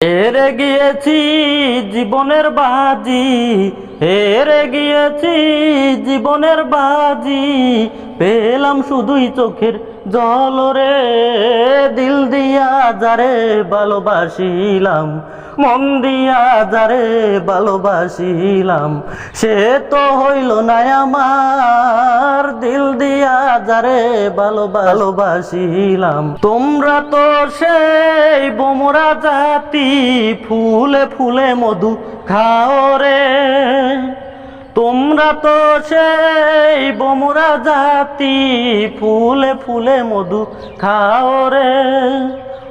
হেরে গিয়েছি জীবনের বাজি হেরে গিয়েছি জীবনের বাজি। পেলাম শুধুই চোখের জল রে দিল দিয়া যারে ভালোবাসিলাম, মন দিয়া যারে ভালোবাসিলাম, সে তো হইল না আমার। দিল দিয়া যারে ভালো ভালোবাসিলাম, তোমরা তো সেই বোমরা জাতি, ফুলে ফুলে মধু খাও রে। তোমরা তো সেই বোমরা জাতি, ফুলে ফুলে মধু খাও রে।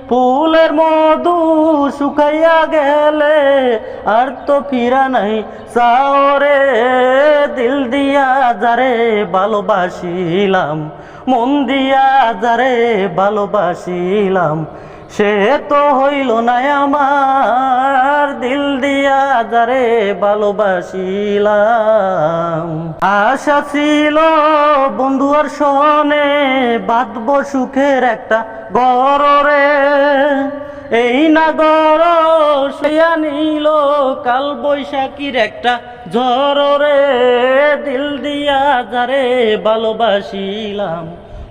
ফুলের মধু শুকাইয়া গেলে আর তো ফিরা নাই সাওরে দিল দিয়া যারে ভালোবাসিলাম, মন দিয়া যারে ভালোবাসিলাম, সে তো হইল না আমার। দিল যারে ভালোবাসিলাম। আশা ছিল বন্ধু আর সনে বাঁধব সুখের একটা গররে। এই না গর সইয়া নিল কাল বৈশাখীর একটা ঝড়রে দিল দিয়া যারে ভালোবাসিলাম।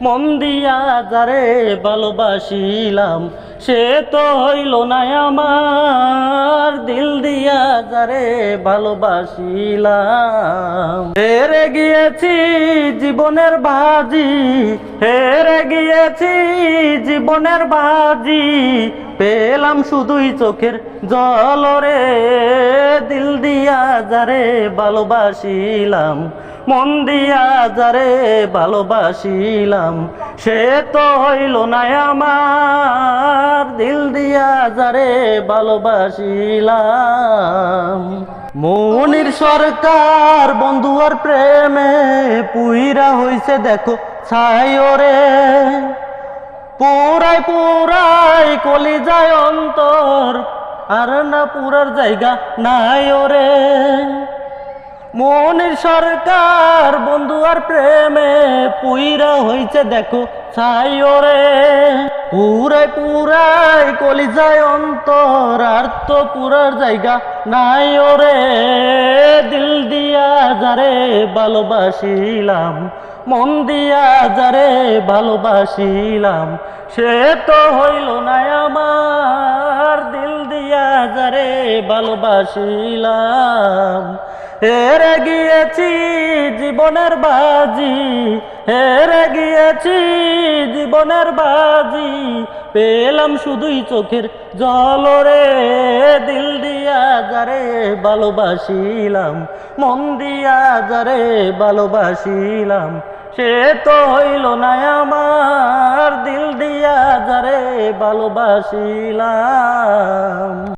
মন দিয়া যারে ভালোবাসিলাম, সে তো হইল না আমার। দিল দিয়া যারে ভালোবাসিলাম। হেরে গিয়েছি জীবনের বাজি, হেরে গিয়েছি জীবনের বাজি। পেলাম শুধুই চোখের জল রে দিল দিয়া যারে ভালোবাসিলাম। মন দিয়া যারে ভালোবাসিলাম, সে তো হইল না আমার। দিল দিয়া যারে ভালোবাসিলাম। মনির সরকার, বন্ধু আর প্রেমে পুইরা হইছে দেখো ছাই রে পুরাই পুরাই কলি যায় অন্তর, আর না পুরার জায়গা নাই ওরে। মনের সরকার, বন্ধু আর প্রেমে পুইরা হইছে দেখো ছাই ওরে পুরাই পুরাই কলি যায় অন্তর, আর তো পুরার জায়গা নাই ওরে দিল দিয়া যারে ভালোবাসিলাম, মন দিয়া যারে ভালোবাসিলাম, সে তো হইল না আমার। দিল দিয়া যারে ভালোবাসিলাম। হেরে গিয়েছি জীবনের বাজি, হেরে গিয়েছি জীবনের বাজি। পেলাম শুধুই চোখের জল রে, দিল দিয়া যারে ভালোবাসিলাম, মন দিয়া যারে ভালোবাসিলাম। সে তো হইল না আমার, দিল দিয়া যারে ভালোবাসিলাম।